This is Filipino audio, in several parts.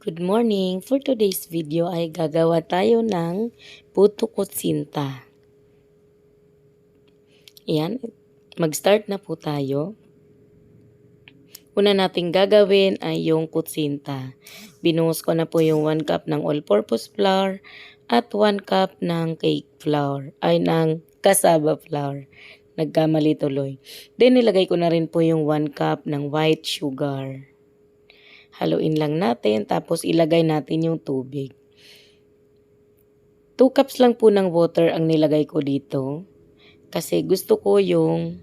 Good morning! For today's video ay gagawa tayo ng puto kutsinta. Ayan, mag-start na po tayo. Una nating gagawin ay yung kutsinta. Binuhos ko na po yung 1 cup ng all-purpose flour at 1 cup ng cake flour, ay ng cassava flour. Nagkamali tuloy. Then nilagay ko na rin po yung 1 cup ng white sugar. Haluin lang natin tapos ilagay natin yung tubig. 2 cups lang po ng water ang nilagay ko dito kasi gusto ko yung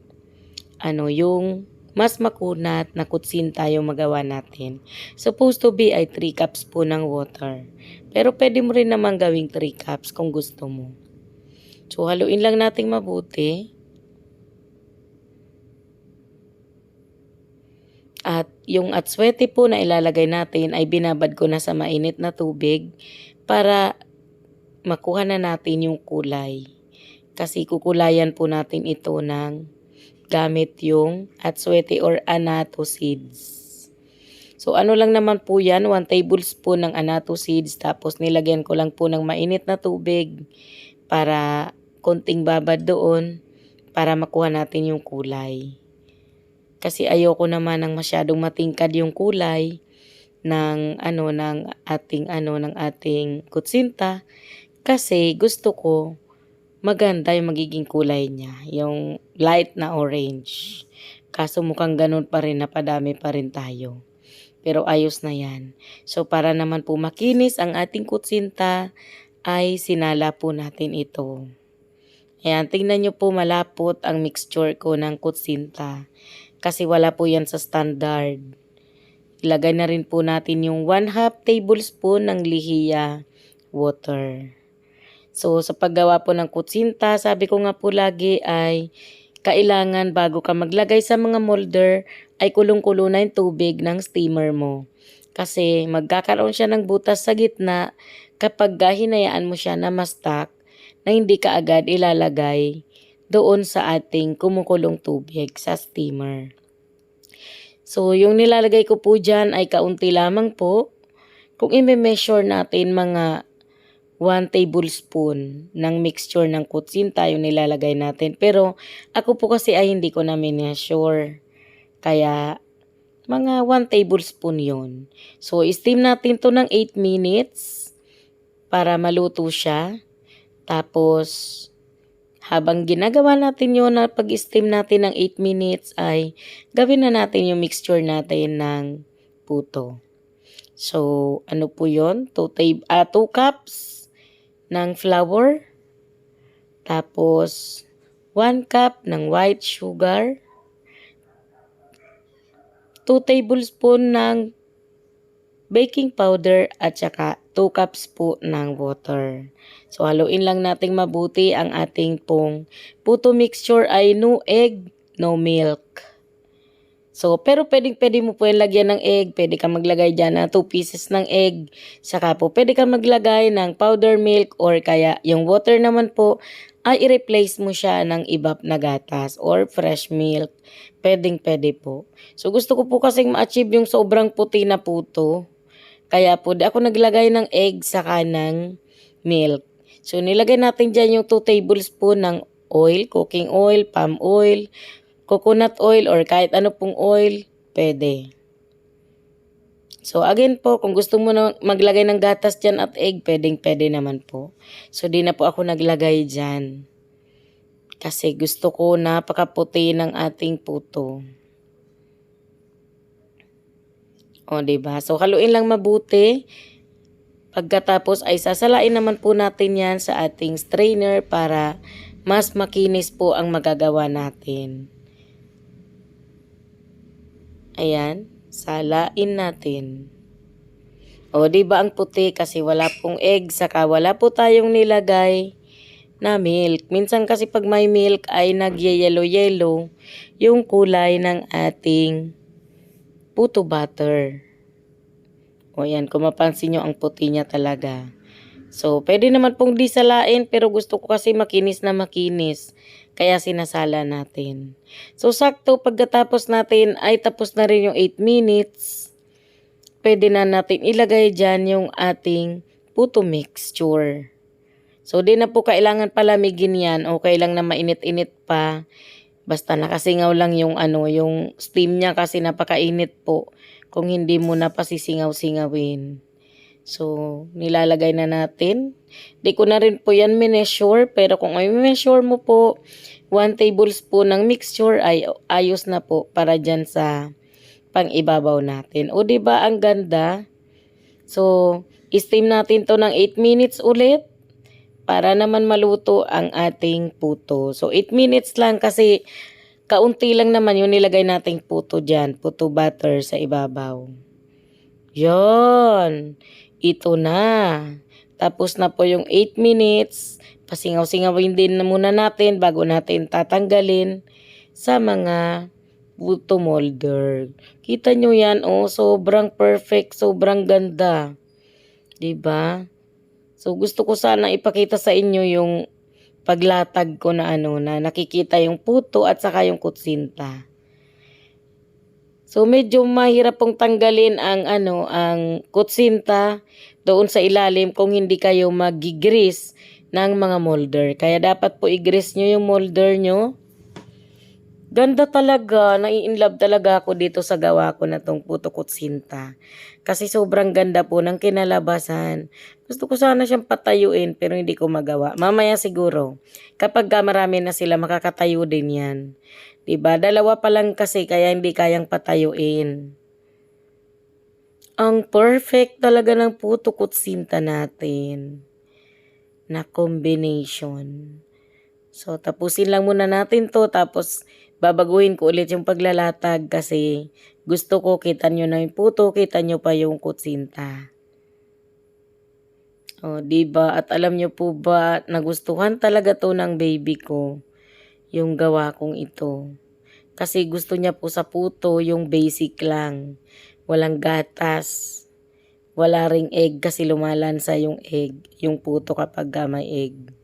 ano yung mas makunat na kutsin tayo magawa natin. Supposed to be ay 3 cups po ng water. Pero pwede mo rin naman gawing 3 cups kung gusto mo. So haluin lang nating mabuti. At yung atswete po na ilalagay natin ay binabad ko na sa mainit na tubig para makuha na natin yung kulay. Kasi kukulayan po natin ito ng gamit yung atswete or anato seeds. So ano lang naman po yan, 1 tablespoon ng anato seeds tapos nilagyan ko lang po ng mainit na tubig para konting babad doon para makuha natin yung kulay. Kasi ayoko naman ng masyadong matingkad yung kulay ng ano ng ating ano ng ating kutsinta kasi gusto ko maganda yung magiging kulay niya, yung light na orange. Kaso mukhang ganun pa rin, napadami pa rin tayo. Pero ayos na yan. So para naman po makinis ang ating kutsinta, ay sinala po natin ito. Ayan, tingnan nyo po malapot ang mixture ko ng kutsinta. Kasi wala po yan sa standard. Ilagay na rin po natin yung 1 half tablespoon ng lihiya water. So, sa paggawa po ng kutsinta, sabi ko nga po lagi ay kailangan bago ka maglagay sa mga molder ay kulong-kulo na yung tubig ng steamer mo. Kasi magkakaroon siya ng butas sa gitna kapag hinayaan mo siya na mastak na hindi ka agad ilalagay doon sa ating kumukulong tubig sa steamer. So, yung nilalagay ko po dyan ay kaunti lamang po. Kung i-measure natin mga 1 tablespoon ng mixture ng kutsinta yung nilalagay natin. Pero ako po kasi ay hindi ko na measure. Kaya mga 1 tablespoon yon. So steam natin to ng 8 minutes para maluto siya. Tapos habang ginagawa natin yun na pag-steam natin ng 8 minutes ay gawin na natin yung mixture natin ng puto. So, ano po yun? 2 uh, two cups ng flour. Tapos, 1 cup ng white sugar. 2 tablespoon ng baking powder at saka 2 cups po ng water. So, haluin lang nating mabuti ang ating pong puto mixture ay no egg, no milk. So, pero pwedeng pwede mo po yung lagyan ng egg. Pwede ka maglagay dyan ng 2 pieces ng egg. Saka po, pwede ka maglagay ng powder milk or kaya yung water naman po ay i-replace mo siya ng ibap na gatas or fresh milk. Pwedeng pwede po. So, gusto ko po kasing ma-achieve yung sobrang puti na puto. Kaya po, ako naglagay ng egg saka ng milk. So, nilagay natin dyan yung 2 tablespoon ng oil, cooking oil, palm oil, coconut oil or kahit ano pong oil, pwede. So again po, kung gusto mo na maglagay ng gatas dyan at egg, pwedeng pwede naman po. So di na po ako naglagay dyan. Kasi gusto ko napakaputi ng ating puto. O, ba diba? So, haluin lang mabuti. Pagkatapos ay sasalain naman po natin yan sa ating strainer para mas makinis po ang magagawa natin. Ayan, salain natin. O, ba ang puti kasi wala pong egg, saka wala po tayong nilagay na milk. Minsan kasi pag may milk ay nagye-yellow-yellow yung kulay ng ating puto butter. O yan, kung mapansin nyo ang puti niya talaga. So, pwede naman pong disalain pero gusto ko kasi makinis na makinis. Kaya sinasala natin. So, sakto pagkatapos natin ay tapos na rin yung 8 minutes. pwede na natin ilagay dyan yung ating puto mixture. So, di na po kailangan palamigin yan. Okay lang na mainit-init pa. Basta nakasingaw lang yung ano, yung steam niya kasi napakainit po. Kung hindi mo na pasisingaw-singawin. So, nilalagay na natin. Di ko na rin po yan mineasure. Pero kung may measure mo po, 1 tablespoon ng mixture ay ayos na po para dyan sa pang ibabaw natin. O, di ba ang ganda? So, steam natin to ng 8 minutes ulit para naman maluto ang ating puto. So, 8 minutes lang kasi kaunti lang naman yung nilagay nating puto dyan. Puto butter sa ibabaw. Yon. Ito na. Tapos na po yung 8 minutes. Pasingaw-singawin din na muna natin bago natin tatanggalin sa mga puto molder. Kita nyo yan, oh, sobrang perfect, sobrang ganda. 'Di ba? So gusto ko sana ipakita sa inyo yung paglatag ko na ano na nakikita yung puto at saka yung kutsinta. So medyo mahirap pong tanggalin ang ano ang kutsinta doon sa ilalim kung hindi kayo magigris ng mga molder. Kaya dapat po igris nyo yung molder nyo. Ganda talaga, nai-inlove talaga ako dito sa gawa ko na tong puto kutsinta. Kasi sobrang ganda po ng kinalabasan. Gusto ko sana siyang patayuin pero hindi ko magawa. Mamaya siguro, kapag ka marami na sila, makakatayo din yan. 'Di ba? Dalawa pa lang kasi kaya hindi kayang patayuin. Ang perfect talaga ng puto kutsinta natin na combination. So, tapusin lang muna natin to tapos babaguhin ko ulit yung paglalatag kasi gusto ko kita nyo na yung puto, kita nyo pa yung kutsinta. O, di ba? At alam nyo po ba, nagustuhan talaga to ng baby ko, yung gawa kong ito. Kasi gusto niya po sa puto yung basic lang. Walang gatas. Wala ring egg kasi lumalansa yung egg, yung puto kapag may egg.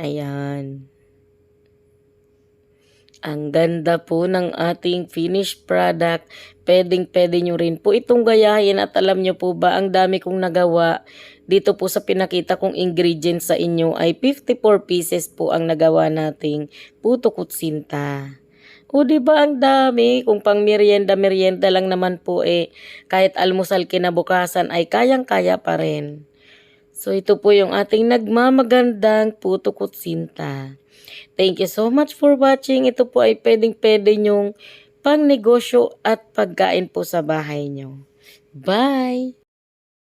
Ayan. Ang ganda po ng ating finished product. Pwedeng pwede nyo rin po itong gayahin at alam nyo po ba ang dami kong nagawa. Dito po sa pinakita kong ingredients sa inyo ay 54 pieces po ang nagawa nating puto kutsinta. O di ba ang dami? Kung pang merienda merienda lang naman po eh kahit almusal kinabukasan ay kayang-kaya pa rin. So ito po yung ating nagmamagandang puto kutsinta. Thank you so much for watching. Ito po ay pwedeng-pwede nyong pang negosyo at pagkain po sa bahay nyo. Bye!